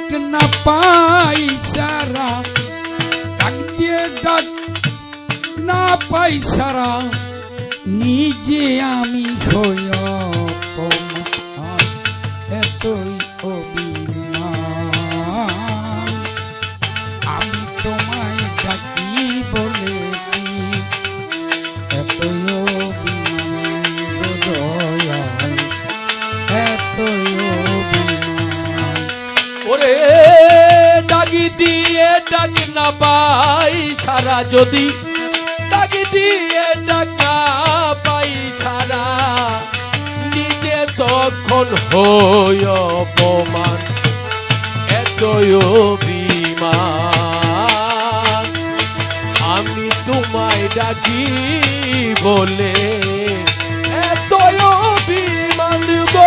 ডাক না পাই সারা ডাক দিয়ে ডাক না পাই সারা নিজে আমি ডাকি দিয়ে ডাক না পাই সারা যদি। ডাকি দিয়ে ডাক না পাই সারা। নিজে তখন হই অপমান, এতই অভিমান। আমি তোমায় ডাকি বলে, এতই অভিমান গো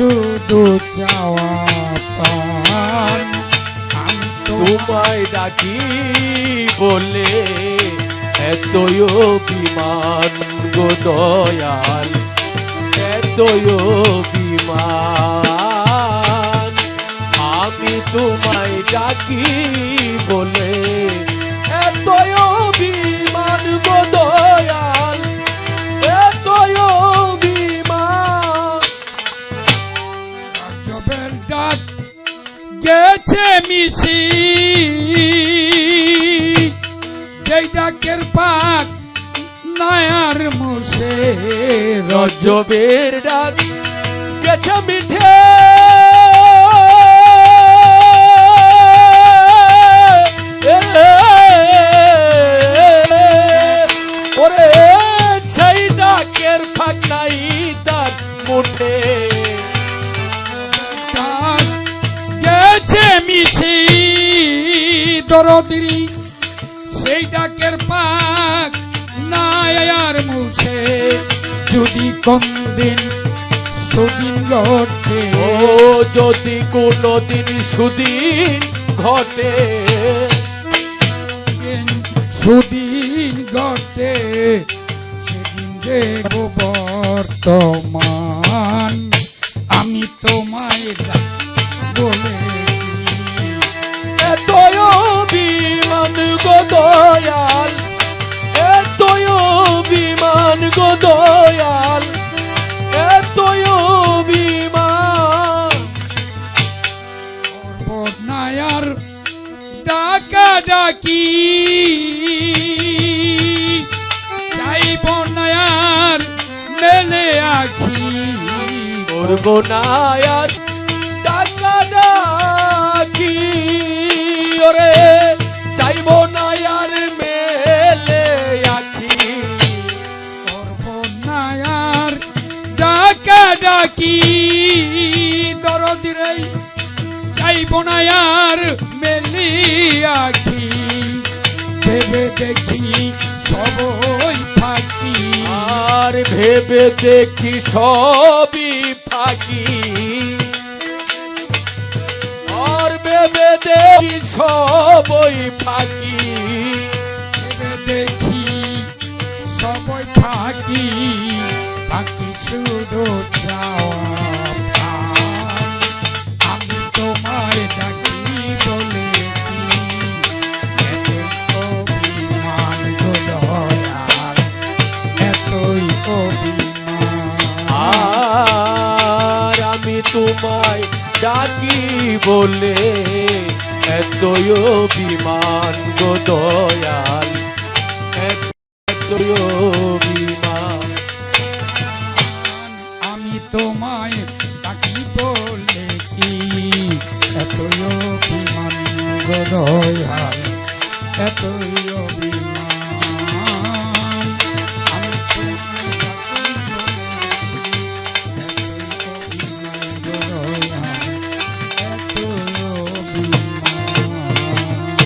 শুধু চাওয়া পান তোমায় ডাকি বলে এতই অভিমান গো দয়াল, এতই অভিমান। আমি তোমায় ডাকি বলে এতই গেছে মিশি যেই ডাকের পাক নায়ার মুসে রজ রজবের ডাক গেছে মিঠে। ওরে সেই ডাকের ফাঁক নাই তার মুঠে। দরদিরি সেই ডাকের পাক নায়ার মুসে যদি কোনদিন সুদিন ঘটে ও যদি কোনদিন সুদিন ঘটে সুদিন ঘটে সেদিন দেব বর্তমান। গো দয়াল এতই অভিমান। নায়ার ডাকা ডাকি যাইব নায়ার মেলে আখি। করব না চাইব নায়ার মেলি আখি। ভেবে দেখি সবই ফাঁকি। আর ভেবে দেখি সবই ফাঁকি। আর ভেবে দেখি সবই ফাঁকি। বলে এতয় বিমান গো দয়াল আমি তোমায় তাকি বলে কি? এতই গো দয়াল